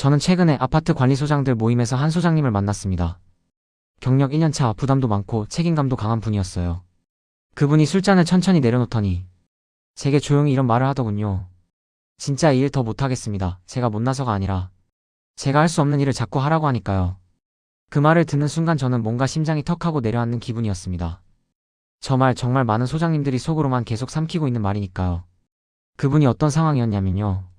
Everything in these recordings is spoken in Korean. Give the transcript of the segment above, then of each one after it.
저는 최근에 아파트 관리소장들 모임에서 한 소장님을 만났습니다. 경력 1년차 부담도 많고 책임감도 강한 분이었어요. 그분이 술잔을 천천히 내려놓더니 제게 조용히 이런 말을 하더군요. 진짜 이 일 더 못하겠습니다. 제가 못나서가 아니라 제가 할 수 없는 일을 자꾸 하라고 하니까요. 그 말을 듣는 순간 저는 뭔가 심장이 턱하고 내려앉는 기분이었습니다. 저 말 정말 많은 소장님들이 속으로만 계속 삼키고 있는 말이니까요. 그분이 어떤 상황이었냐면요.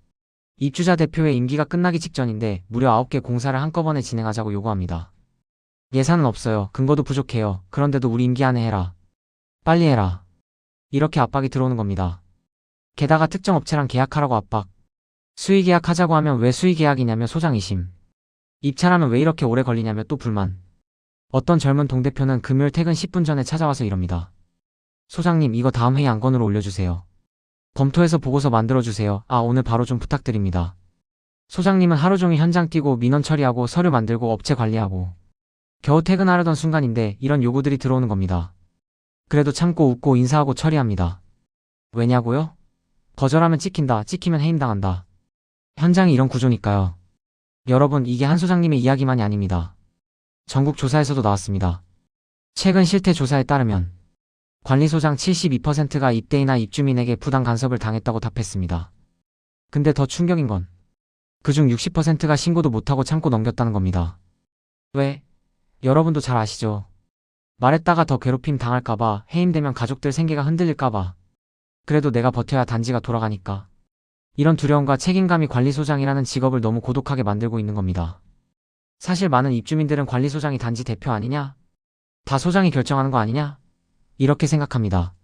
입주자 대표의 임기가 끝나기 직전인데 무려 9개 공사를 한꺼번에 진행하자고 요구합니다. 예산은 없어요. 근거도 부족해요. 그런데도 우리 임기 안에 해라. 빨리 해라. 이렇게 압박이 들어오는 겁니다. 게다가 특정 업체랑 계약하라고 압박. 수의 계약하자고 하면 왜 수의 계약이냐며 소장이심. 입찰하면 왜 이렇게 오래 걸리냐며 또 불만. 어떤 젊은 동대표는 금요일 퇴근 10분 전에 찾아와서 이럽니다. 소장님 이거 다음 회의 안건으로 올려주세요. 검토해서 보고서 만들어주세요. 아 오늘 바로 좀 부탁드립니다. 소장님은 하루 종일 현장 뛰고 민원 처리하고 서류 만들고 업체 관리하고 겨우 퇴근하려던 순간인데 이런 요구들이 들어오는 겁니다. 그래도 참고 웃고 인사하고 처리합니다. 왜냐고요? 거절하면 찍힌다, 찍히면 해임당한다. 현장이 이런 구조니까요. 여러분, 이게 한 소장님의 이야기만이 아닙니다. 전국 조사에서도 나왔습니다. 최근 실태 조사에 따르면 관리소장 72%가 입대인나 입주민에게 부당 간섭을 당했다고 답했습니다. 근데 더 충격인 건 그중 60%가 신고도 못하고 참고 넘겼다는 겁니다. 왜? 여러분도 잘 아시죠? 말했다가 더 괴롭힘 당할까봐 해임되면 가족들 생계가 흔들릴까봐 그래도 내가 버텨야 단지가 돌아가니까 이런 두려움과 책임감이 관리소장이라는 직업을 너무 고독하게 만들고 있는 겁니다. 사실 많은 입주민들은 관리소장이 단지 대표 아니냐? 다 소장이 결정하는 거 아니냐? 이렇게 생각합니다.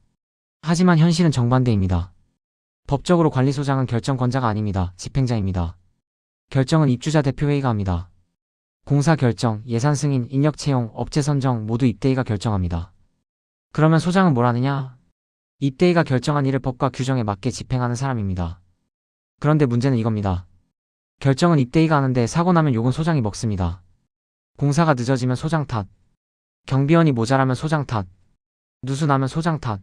하지만 현실은 정반대입니다. 법적으로 관리소장은 결정권자가 아닙니다. 집행자입니다. 결정은 입주자 대표회의가 합니다. 공사 결정, 예산 승인, 인력 채용, 업체 선정 모두 입대위가 결정합니다. 그러면 소장은 뭘 하느냐? 입대위가 결정한 일을 법과 규정에 맞게 집행하는 사람입니다. 그런데 문제는 이겁니다. 결정은 입대위가 하는데 사고 나면 욕은 소장이 먹습니다. 공사가 늦어지면 소장 탓. 경비원이 모자라면 소장 탓. 누수 나면 소장 탓.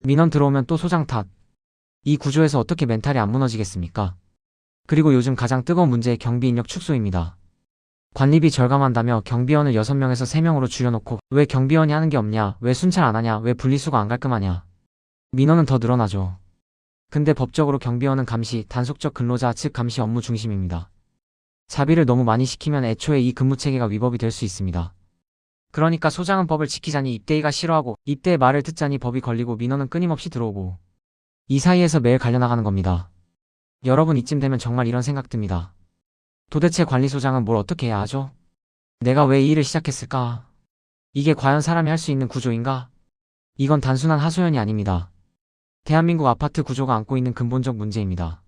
민원 들어오면 또 소장 탓. 이 구조에서 어떻게 멘탈이 안 무너지겠습니까? 그리고 요즘 가장 뜨거운 문제 경비 인력 축소입니다. 관리비 절감한다며 경비원을 6명에서 3명으로 줄여놓고 왜 경비원이 하는 게 없냐, 왜 순찰 안 하냐, 왜 분리수거 안 깔끔하냐. 민원은 더 늘어나죠. 근데 법적으로 경비원은 감시, 단속적 근로자 즉 감시 업무 중심입니다. 자비를 너무 많이 시키면 애초에 이 근무 체계가 위법이 될 수 있습니다. 그러니까 소장은 법을 지키자니 입대위가 싫어하고 입대의 말을 듣자니 법이 걸리고 민원은 끊임없이 들어오고 이 사이에서 매일 갈려나가는 겁니다. 여러분 이쯤 되면 정말 이런 생각 듭니다. 도대체 관리소장은 뭘 어떻게 해야 하죠? 내가 왜 이 일을 시작했을까? 이게 과연 사람이 할 수 있는 구조인가? 이건 단순한 하소연이 아닙니다. 대한민국 아파트 구조가 안고 있는 근본적 문제입니다.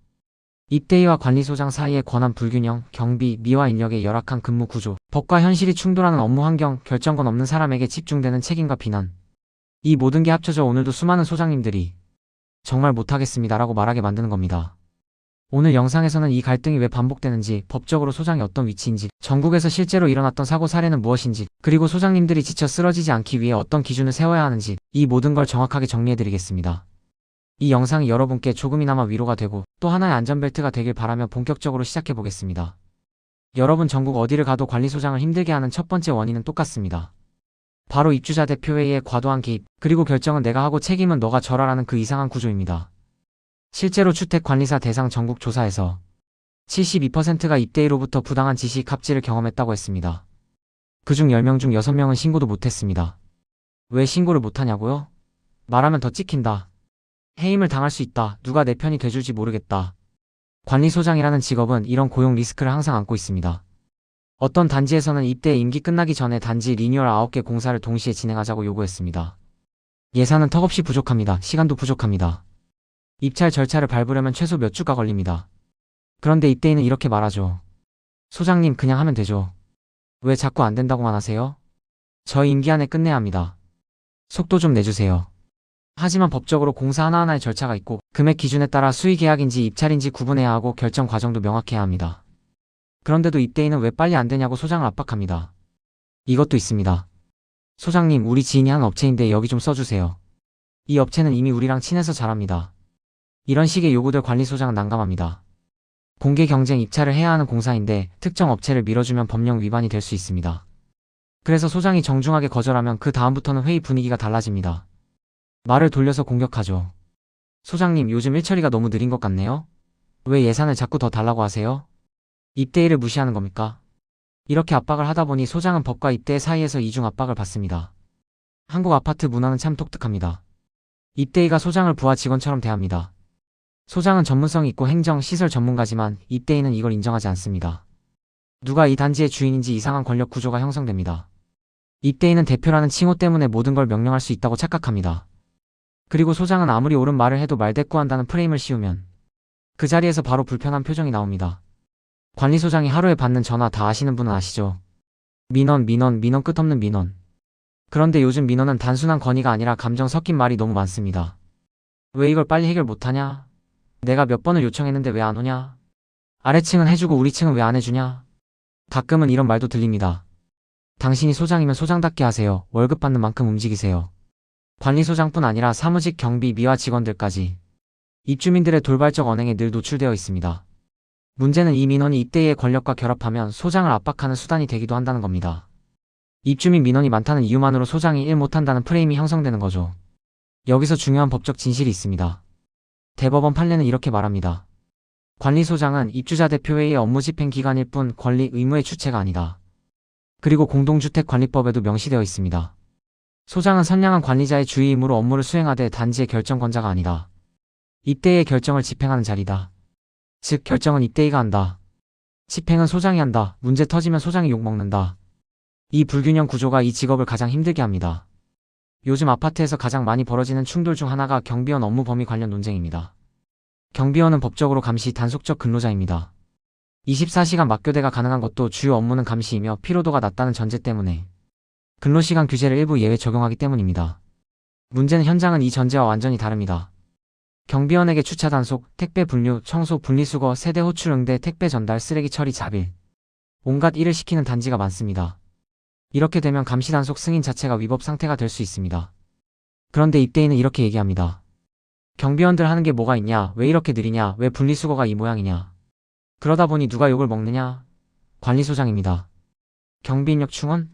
입대위와 관리소장 사이의 권한 불균형, 경비, 미화 인력의 열악한 근무 구조, 법과 현실이 충돌하는 업무 환경, 결정권 없는 사람에게 집중되는 책임과 비난. 이 모든 게 합쳐져 오늘도 수많은 소장님들이 정말 못하겠습니다라고 말하게 만드는 겁니다. 오늘 영상에서는 이 갈등이 왜 반복되는지, 법적으로 소장이 어떤 위치인지, 전국에서 실제로 일어났던 사고 사례는 무엇인지, 그리고 소장님들이 지쳐 쓰러지지 않기 위해 어떤 기준을 세워야 하는지, 이 모든 걸 정확하게 정리해드리겠습니다. 이 영상이 여러분께 조금이나마 위로가 되고 또 하나의 안전벨트가 되길 바라며 본격적으로 시작해보겠습니다. 여러분 전국 어디를 가도 관리소장을 힘들게 하는 첫 번째 원인은 똑같습니다. 바로 입주자 대표회의의 과도한 개입, 그리고 결정은 내가 하고 책임은 너가 져라라는 그 이상한 구조입니다. 실제로 주택관리사 대상 전국 조사에서 72%가 입대위로부터 부당한 지시 갑질을 경험했다고 했습니다. 그중 10명 중 6명은 신고도 못했습니다. 왜 신고를 못하냐고요? 말하면 더 찍힌다. 해임을 당할 수 있다. 누가 내 편이 돼줄지 모르겠다. 관리소장이라는 직업은 이런 고용 리스크를 항상 안고 있습니다. 어떤 단지에서는 입대 임기 끝나기 전에 단지 리뉴얼 9개 공사를 동시에 진행하자고 요구했습니다. 예산은 턱없이 부족합니다. 시간도 부족합니다. 입찰 절차를 밟으려면 최소 몇 주가 걸립니다. 그런데 입대인은 이렇게 말하죠. 소장님 그냥 하면 되죠. 왜 자꾸 안 된다고만 하세요? 저희 임기 안에 끝내야 합니다. 속도 좀 내주세요. 하지만 법적으로 공사 하나하나의 절차가 있고 금액 기준에 따라 수의 계약인지 입찰인지 구분해야 하고 결정 과정도 명확해야 합니다. 그런데도 입대인은 왜 빨리 안 되냐고 소장을 압박합니다. 이것도 있습니다. 소장님, 우리 지인이 한 업체인데 여기 좀 써주세요. 이 업체는 이미 우리랑 친해서 잘합니다. 이런 식의 요구들 관리소장은 난감합니다. 공개 경쟁 입찰을 해야 하는 공사인데 특정 업체를 밀어주면 법령 위반이 될 수 있습니다. 그래서 소장이 정중하게 거절하면 그 다음부터는 회의 분위기가 달라집니다. 말을 돌려서 공격하죠. 소장님, 요즘 일처리가 너무 느린 것 같네요? 왜 예산을 자꾸 더 달라고 하세요? 입대일을 무시하는 겁니까? 이렇게 압박을 하다 보니 소장은 법과 입대 사이에서 이중 압박을 받습니다. 한국 아파트 문화는 참 독특합니다. 입대이가 소장을 부하 직원처럼 대합니다. 소장은 전문성 있고 행정, 시설 전문가지만 입대이는 이걸 인정하지 않습니다. 누가 이 단지의 주인인지 이상한 권력 구조가 형성됩니다. 입대이는 대표라는 칭호 때문에 모든 걸 명령할 수 있다고 착각합니다. 그리고 소장은 아무리 옳은 말을 해도 말대꾸한다는 프레임을 씌우면 그 자리에서 바로 불편한 표정이 나옵니다. 관리소장이 하루에 받는 전화 다 아시는 분은 아시죠? 민원, 민원, 민원 끝없는 민원. 그런데 요즘 민원은 단순한 건의가 아니라 감정 섞인 말이 너무 많습니다. 왜 이걸 빨리 해결 못하냐? 내가 몇 번을 요청했는데 왜 안 오냐? 아래층은 해주고 우리 층은 왜 안 해주냐? 가끔은 이런 말도 들립니다. 당신이 소장이면 소장답게 하세요. 월급 받는 만큼 움직이세요. 관리소장뿐 아니라 사무직 경비 미화 직원들까지 입주민들의 돌발적 언행에 늘 노출되어 있습니다. 문제는 이 민원이 입대의 권력과 결합하면 소장을 압박하는 수단이 되기도 한다는 겁니다. 입주민 민원이 많다는 이유만으로 소장이 일 못한다는 프레임이 형성되는 거죠. 여기서 중요한 법적 진실이 있습니다. 대법원 판례는 이렇게 말합니다. 관리소장은 입주자 대표회의 업무 집행 기관일 뿐 권리 의무의 주체가 아니다. 그리고 공동주택관리법에도 명시되어 있습니다. 소장은 선량한 관리자의 주의임으로 업무를 수행하되 단지의 결정권자가 아니다. 입대의 결정을 집행하는 자리다. 즉 결정은 입대의가 한다. 집행은 소장이 한다. 문제 터지면 소장이 욕먹는다. 이 불균형 구조가 이 직업을 가장 힘들게 합니다. 요즘 아파트에서 가장 많이 벌어지는 충돌 중 하나가 경비원 업무 범위 관련 논쟁입니다. 경비원은 법적으로 감시 단속적 근로자입니다. 24시간 맞교대가 가능한 것도 주요 업무는 감시이며 피로도가 낮다는 전제 때문에 근로시간 규제를 일부 예외 적용하기 때문입니다. 문제는 현장은 이 전제와 완전히 다릅니다. 경비원에게 주차 단속, 택배 분류, 청소, 분리수거, 세대 호출 응대, 택배 전달, 쓰레기 처리 자빌. 온갖 일을 시키는 단지가 많습니다. 이렇게 되면 감시 단속 승인 자체가 위법 상태가 될 수 있습니다. 그런데 입대인은 이렇게 얘기합니다. 경비원들 하는 게 뭐가 있냐, 왜 이렇게 느리냐, 왜 분리수거가 이 모양이냐. 그러다 보니 누가 욕을 먹느냐? 관리소장입니다. 경비인력 충원?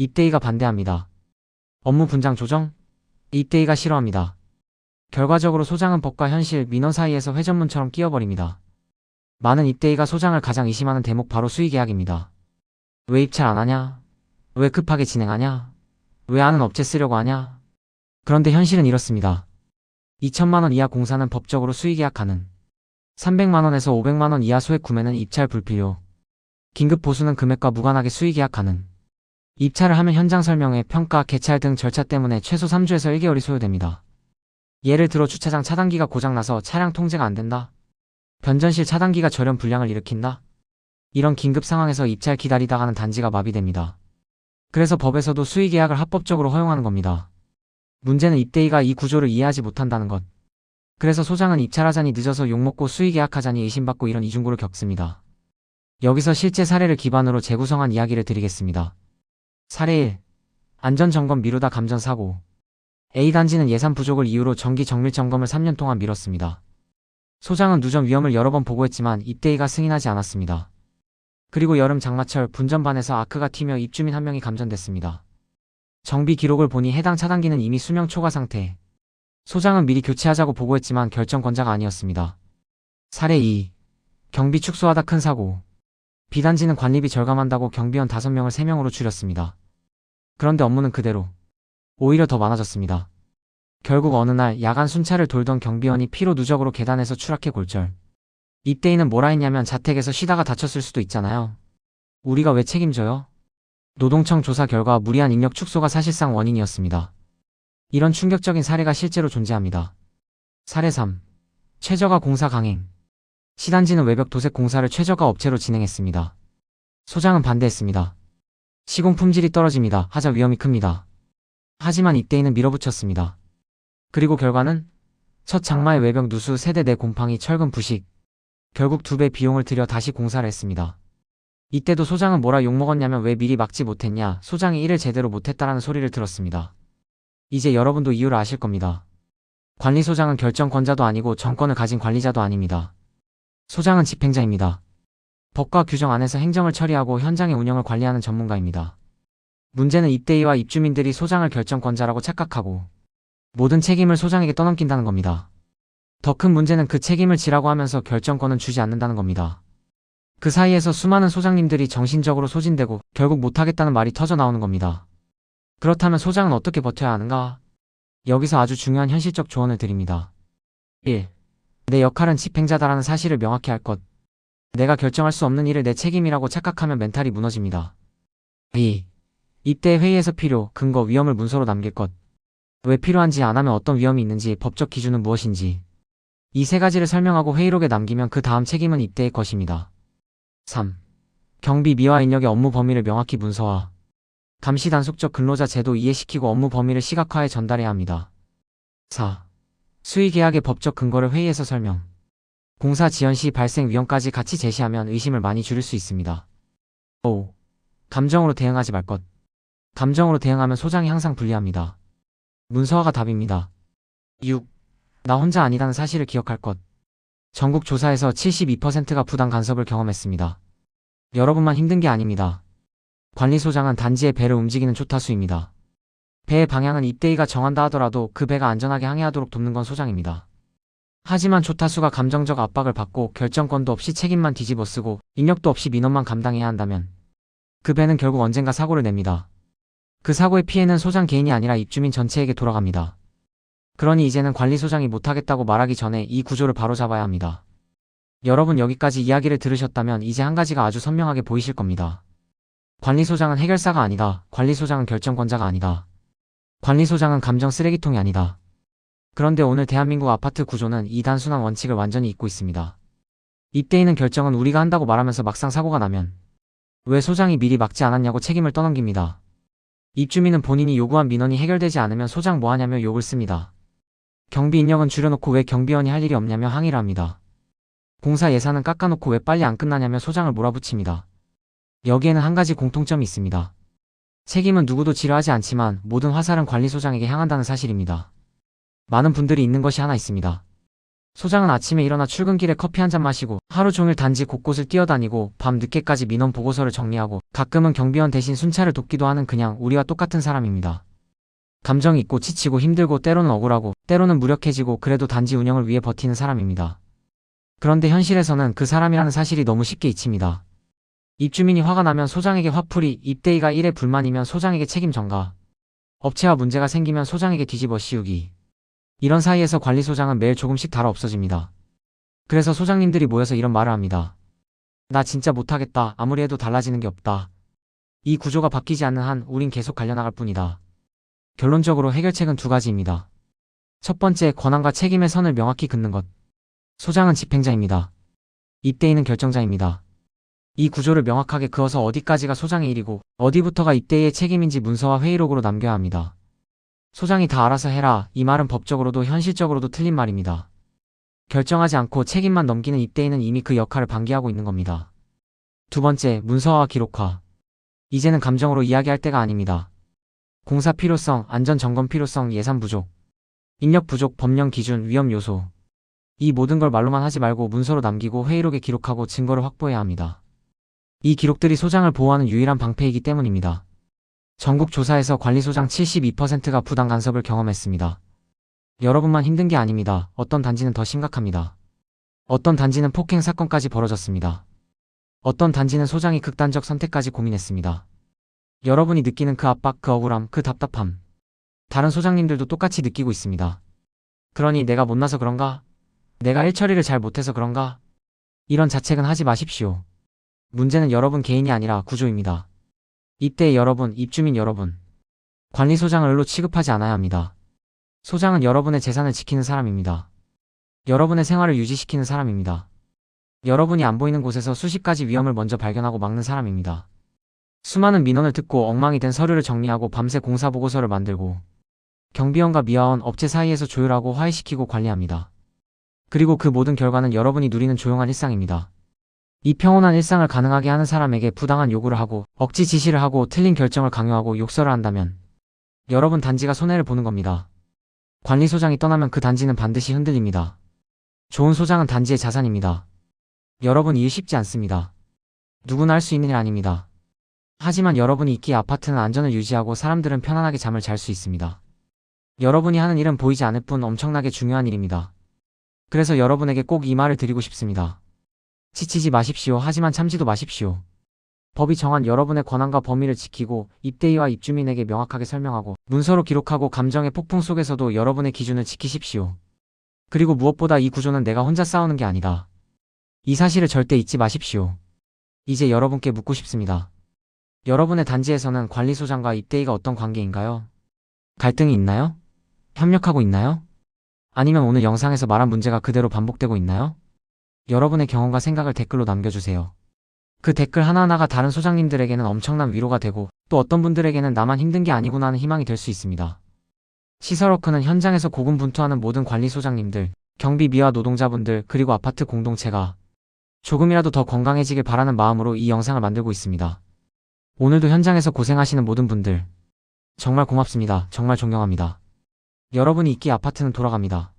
입대이가 반대합니다. 업무 분장 조정? 입대이가 싫어합니다. 결과적으로 소장은 법과 현실, 민원 사이에서 회전문처럼 끼어버립니다. 많은 입대이가 소장을 가장 의심하는 대목 바로 수의계약입니다. 왜 입찰 안 하냐? 왜 급하게 진행하냐? 왜 아는 업체 쓰려고 하냐? 그런데 현실은 이렇습니다. 2천만원 이하 공사는 법적으로 수의계약 가능. 300만원에서 500만원 이하 소액 구매는 입찰 불필요. 긴급 보수는 금액과 무관하게 수의계약 가능. 입찰을 하면 현장 설명회, 평가, 개찰 등 절차 때문에 최소 3주에서 1개월이 소요됩니다. 예를 들어 주차장 차단기가 고장나서 차량 통제가 안 된다. 변전실 차단기가 절연 불량을 일으킨다. 이런 긴급 상황에서 입찰 기다리다가는 단지가 마비됩니다. 그래서 법에서도 수의 계약을 합법적으로 허용하는 겁니다. 문제는 입대의가 이 구조를 이해하지 못한다는 것. 그래서 소장은 입찰하자니 늦어서 욕먹고 수의 계약하자니 의심받고 이런 이중고를 겪습니다. 여기서 실제 사례를 기반으로 재구성한 이야기를 드리겠습니다. 사례 1. 안전점검 미루다 감전사고. A단지는 예산 부족을 이유로 정기 정밀 점검을 3년 동안 미뤘습니다. 소장은 누전 위험을 여러 번 보고했지만 입대의가 승인하지 않았습니다. 그리고 여름 장마철 분전반에서 아크가 튀며 입주민 한 명이 감전됐습니다. 정비 기록을 보니 해당 차단기는 이미 수명 초과 상태. 소장은 미리 교체하자고 보고했지만 결정권자가 아니었습니다. 사례 2. 경비 축소하다 큰 사고. 비단지는 관리비 절감한다고 경비원 5명을 3명으로 줄였습니다. 그런데 업무는 그대로. 오히려 더 많아졌습니다. 결국 어느 날 야간 순찰을 돌던 경비원이 피로 누적으로 계단에서 추락해 골절. 입대인은 뭐라 했냐면 자택에서 쉬다가 다쳤을 수도 있잖아요. 우리가 왜 책임져요? 노동청 조사 결과 무리한 인력 축소가 사실상 원인이었습니다. 이런 충격적인 사례가 실제로 존재합니다. 사례 3. 최저가 공사 강행. 시단지는 외벽 도색 공사를 최저가 업체로 진행했습니다. 소장은 반대했습니다. 시공 품질이 떨어집니다. 하자 위험이 큽니다. 하지만 입대인은 밀어붙였습니다. 그리고 결과는 첫 장마의 외벽 누수 세대 내 곰팡이 철근 부식. 결국 두 배 비용을 들여 다시 공사를 했습니다. 이때도 소장은 뭐라 욕먹었냐면 왜 미리 막지 못했냐, 소장이 일을 제대로 못했다라는 소리를 들었습니다. 이제 여러분도 이유를 아실 겁니다. 관리소장은 결정권자도 아니고 정권을 가진 관리자도 아닙니다. 소장은 집행자입니다. 법과 규정 안에서 행정을 처리하고 현장의 운영을 관리하는 전문가입니다. 문제는 입대위와 입주민들이 소장을 결정권자라고 착각하고 모든 책임을 소장에게 떠넘긴다는 겁니다. 더 큰 문제는 그 책임을 지라고 하면서 결정권은 주지 않는다는 겁니다. 그 사이에서 수많은 소장님들이 정신적으로 소진되고 결국 못하겠다는 말이 터져 나오는 겁니다. 그렇다면 소장은 어떻게 버텨야 하는가? 여기서 아주 중요한 현실적 조언을 드립니다. 1. 내 역할은 집행자다라는 사실을 명확히 할 것. 내가 결정할 수 없는 일을 내 책임이라고 착각하면 멘탈이 무너집니다. 2. 입대 회의에서 필요, 근거, 위험을 문서로 남길 것. 왜 필요한지 안 하면 어떤 위험이 있는지 법적 기준은 무엇인지. 이 세 가지를 설명하고 회의록에 남기면 그 다음 책임은 입대의 것입니다. 3. 경비 미화 인력의 업무 범위를 명확히 문서화. 감시 단속적 근로자 제도 이해시키고 업무 범위를 시각화해 전달해야 합니다. 4. 수의 계약의 법적 근거를 회의에서 설명. 공사 지연 시 발생 위험까지 같이 제시하면 의심을 많이 줄일 수 있습니다. 5. 감정으로 대응하지 말 것. 감정으로 대응하면 소장이 항상 불리합니다. 문서화가 답입니다. 6. 나 혼자 아니다는 사실을 기억할 것. 전국 조사에서 72%가 부당 간섭을 경험했습니다. 여러분만 힘든 게 아닙니다. 관리소장은 단지의 배를 움직이는 조타수입니다. 배의 방향은 입대위가 정한다 하더라도 그 배가 안전하게 항해하도록 돕는 건 소장입니다. 하지만 조타수가 감정적 압박을 받고 결정권도 없이 책임만 뒤집어 쓰고 인력도 없이 민원만 감당해야 한다면 그 배는 결국 언젠가 사고를 냅니다. 그 사고의 피해는 소장 개인이 아니라 입주민 전체에게 돌아갑니다. 그러니 이제는 관리소장이 못하겠다고 말하기 전에 이 구조를 바로잡아야 합니다. 여러분 여기까지 이야기를 들으셨다면 이제 한 가지가 아주 선명하게 보이실 겁니다. 관리소장은 해결사가 아니다. 관리소장은 결정권자가 아니다. 관리소장은 감정 쓰레기통이 아니다. 그런데 오늘 대한민국 아파트 구조는 이 단순한 원칙을 완전히 잊고 있습니다. 입대인은 결정은 우리가 한다고 말하면서 막상 사고가 나면 왜 소장이 미리 막지 않았냐고 책임을 떠넘깁니다. 입주민은 본인이 요구한 민원이 해결되지 않으면 소장 뭐하냐며 욕을 씁니다. 경비 인력은 줄여놓고 왜 경비원이 할 일이 없냐며 항의를 합니다. 공사 예산은 깎아놓고 왜 빨리 안 끝나냐며 소장을 몰아붙입니다. 여기에는 한 가지 공통점이 있습니다. 책임은 누구도 지려하지 않지만 모든 화살은 관리소장에게 향한다는 사실입니다. 많은 분들이 있는 것이 하나 있습니다. 소장은 아침에 일어나 출근길에 커피 한 잔 마시고 하루 종일 단지 곳곳을 뛰어다니고 밤 늦게까지 민원 보고서를 정리하고 가끔은 경비원 대신 순찰을 돕기도 하는 그냥 우리와 똑같은 사람입니다. 감정이 있고 지치고 힘들고 때로는 억울하고 때로는 무력해지고 그래도 단지 운영을 위해 버티는 사람입니다. 그런데 현실에서는 그 사람이라는 사실이 너무 쉽게 잊힙니다. 입주민이 화가 나면 소장에게 화풀이, 입대위가 일에 불만이면 소장에게 책임 전가, 업체와 문제가 생기면 소장에게 뒤집어 씌우기. 이런 사이에서 관리소장은 매일 조금씩 달아 없어집니다. 그래서 소장님들이 모여서 이런 말을 합니다. 나 진짜 못하겠다. 아무리 해도 달라지는 게 없다. 이 구조가 바뀌지 않는 한 우린 계속 갈려나갈 뿐이다. 결론적으로 해결책은 두 가지입니다. 첫 번째, 권한과 책임의 선을 명확히 긋는 것. 소장은 집행자입니다. 입대인은 결정자입니다. 이 구조를 명확하게 그어서 어디까지가 소장의 일이고 어디부터가 입대의 책임인지 문서와 회의록으로 남겨야 합니다. 소장이 다 알아서 해라. 이 말은 법적으로도 현실적으로도 틀린 말입니다. 결정하지 않고 책임만 넘기는 입대인은 이미 그 역할을 방기하고 있는 겁니다. 두 번째, 문서화와 기록화. 이제는 감정으로 이야기할 때가 아닙니다. 공사 필요성, 안전 점검 필요성, 예산 부족, 인력 부족, 법령 기준, 위험 요소. 이 모든 걸 말로만 하지 말고 문서로 남기고 회의록에 기록하고 증거를 확보해야 합니다. 이 기록들이 소장을 보호하는 유일한 방패이기 때문입니다. 전국 조사에서 관리소장 72%가 부당 간섭을 경험했습니다. 여러분만 힘든 게 아닙니다. 어떤 단지는 더 심각합니다. 어떤 단지는 폭행 사건까지 벌어졌습니다. 어떤 단지는 소장이 극단적 선택까지 고민했습니다. 여러분이 느끼는 그 압박, 그 억울함, 그 답답함. 다른 소장님들도 똑같이 느끼고 있습니다. 그러니 내가 못나서 그런가? 내가 일 처리를 잘 못해서 그런가? 이런 자책은 하지 마십시오. 문제는 여러분 개인이 아니라 구조입니다. 입대 여러분, 입주민 여러분. 관리소장을 을로 취급하지 않아야 합니다. 소장은 여러분의 재산을 지키는 사람입니다. 여러분의 생활을 유지시키는 사람입니다. 여러분이 안 보이는 곳에서 수십 가지 위험을 먼저 발견하고 막는 사람입니다. 수많은 민원을 듣고 엉망이 된 서류를 정리하고 밤새 공사 보고서를 만들고 경비원과 미화원 업체 사이에서 조율하고 화해시키고 관리합니다. 그리고 그 모든 결과는 여러분이 누리는 조용한 일상입니다. 이 평온한 일상을 가능하게 하는 사람에게 부당한 요구를 하고 억지 지시를 하고 틀린 결정을 강요하고 욕설을 한다면 여러분 단지가 손해를 보는 겁니다. 관리 소장이 떠나면 그 단지는 반드시 흔들립니다. 좋은 소장은 단지의 자산입니다. 여러분 일 쉽지 않습니다. 누구나 할 수 있는 일 아닙니다. 하지만 여러분이 있기에 아파트는 안전을 유지하고 사람들은 편안하게 잠을 잘 수 있습니다. 여러분이 하는 일은 보이지 않을 뿐 엄청나게 중요한 일입니다. 그래서 여러분에게 꼭 이 말을 드리고 싶습니다. 지치지 마십시오. 하지만 참지도 마십시오. 법이 정한 여러분의 권한과 범위를 지키고 입대의와 입주민에게 명확하게 설명하고 문서로 기록하고 감정의 폭풍 속에서도 여러분의 기준을 지키십시오. 그리고 무엇보다 이 구조는 내가 혼자 싸우는 게 아니다. 이 사실을 절대 잊지 마십시오. 이제 여러분께 묻고 싶습니다. 여러분의 단지에서는 관리소장과 입대의가 어떤 관계인가요? 갈등이 있나요? 협력하고 있나요? 아니면 오늘 영상에서 말한 문제가 그대로 반복되고 있나요? 여러분의 경험과 생각을 댓글로 남겨주세요. 그 댓글 하나하나가 다른 소장님들에게는 엄청난 위로가 되고 또 어떤 분들에게는 나만 힘든 게 아니구나 하는 희망이 될 수 있습니다. 시설워크는 현장에서 고군분투하는 모든 관리소장님들, 경비 미화 노동자분들 그리고 아파트 공동체가 조금이라도 더 건강해지길 바라는 마음으로 이 영상을 만들고 있습니다. 오늘도 현장에서 고생하시는 모든 분들 정말 고맙습니다. 정말 존경합니다. 여러분이 있기에 아파트는 돌아갑니다.